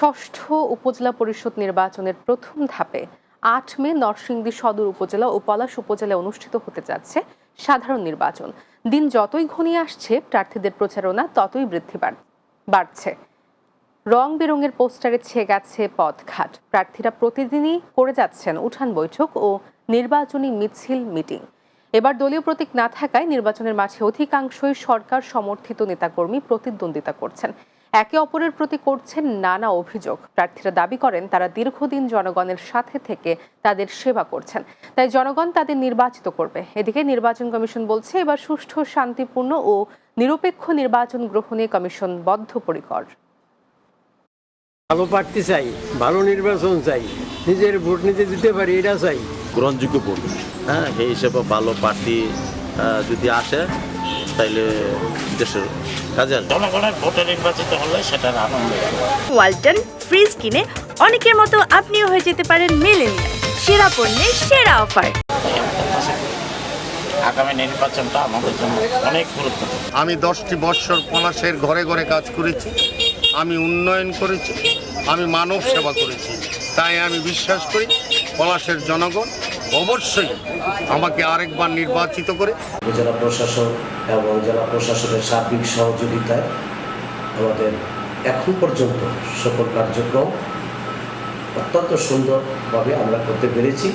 ষষ্ঠ উপজেলা পরিষদ নির্বাচনের প্রথম ধাপে আট মে নরসিংদী সদর উপজেলা ও পলাশ উপজেলায় অনুষ্ঠিত হতে যাচ্ছে সাধারণ নির্বাচন। দিন যতই ঘনিয়ে আসছে, প্রার্থীদের প্রচারণা ততই বৃদ্ধি বাড়- বাড়ছে। রং বেরঙের পোস্টারে ছেয়ে গেছে পথঘাট। প্রার্থীরা প্রতিদিনই করে যাচ্ছেন উঠান বৈঠক ও নির্বাচনী মিছিল মিটিং। এবার দলীয় প্রতীক না থাকায় নির্বাচনের মাঝে অধিকাংশই সরকার সমর্থিত নেতাকর্মী প্রতিদ্বন্দ্বিতা করছেন। একে অপরের প্রতি করছেন নানা অভিযোগ। প্রার্থীরা দাবি করেন তারা দীর্ঘদিন জনগণের সাথে থেকে তাদের সেবা করছেন। তাই জনগণ তাদের নির্বাচিত করবে। এদিকে নির্বাচন কমিশন বলছে এবার সুষ্ঠু শান্তিপূর্ণ ও নিরপেক্ষ নির্বাচন গ্রহণে কমিশন বদ্ধপরিকর। ভালো প্রার্থী চাই ভালো নির্বাচন চাই নিজের ভোট নিজে দিতে পারি এটা চাই। গ্রহণযোগ্য ভোট। হ্যাঁ। সেই হিসেবে ভালো প্রার্থী যদি আসে তাইলে দেশের কাজে জনগণের ভোটে নির্বাচিত হলে সেটার আনন্দ। ওয়ালটন ফ্রিজ কিনে অনেকের মতো আপনিও হয়ে যেতে পারেন মেলেনিয়া সেরা পণ্যের সেরা অফার। আগামী নির্বাচনটা আমাদের জন্য অনেক গুরুত্বপূর্ণ। আমি দশটি বৎসর পলাশের ঘরে ঘরে কাজ করেছি আমি উন্নয়ন করেছি আমি মানব সেবা করেছি। তাই আমি বিশ্বাস করি পলাশের জনগণ অবশ্যই আমাকে আরেকবার নির্বাচিত করে। জেলা প্রশাসন এবং জেলা প্রশাসনের সার্বিক সহযোগিতায় আমাদের এখন পর্যন্ত সকল কার্যক্রম অত্যন্ত সুন্দরভাবে আমরা করতে পেরেছি।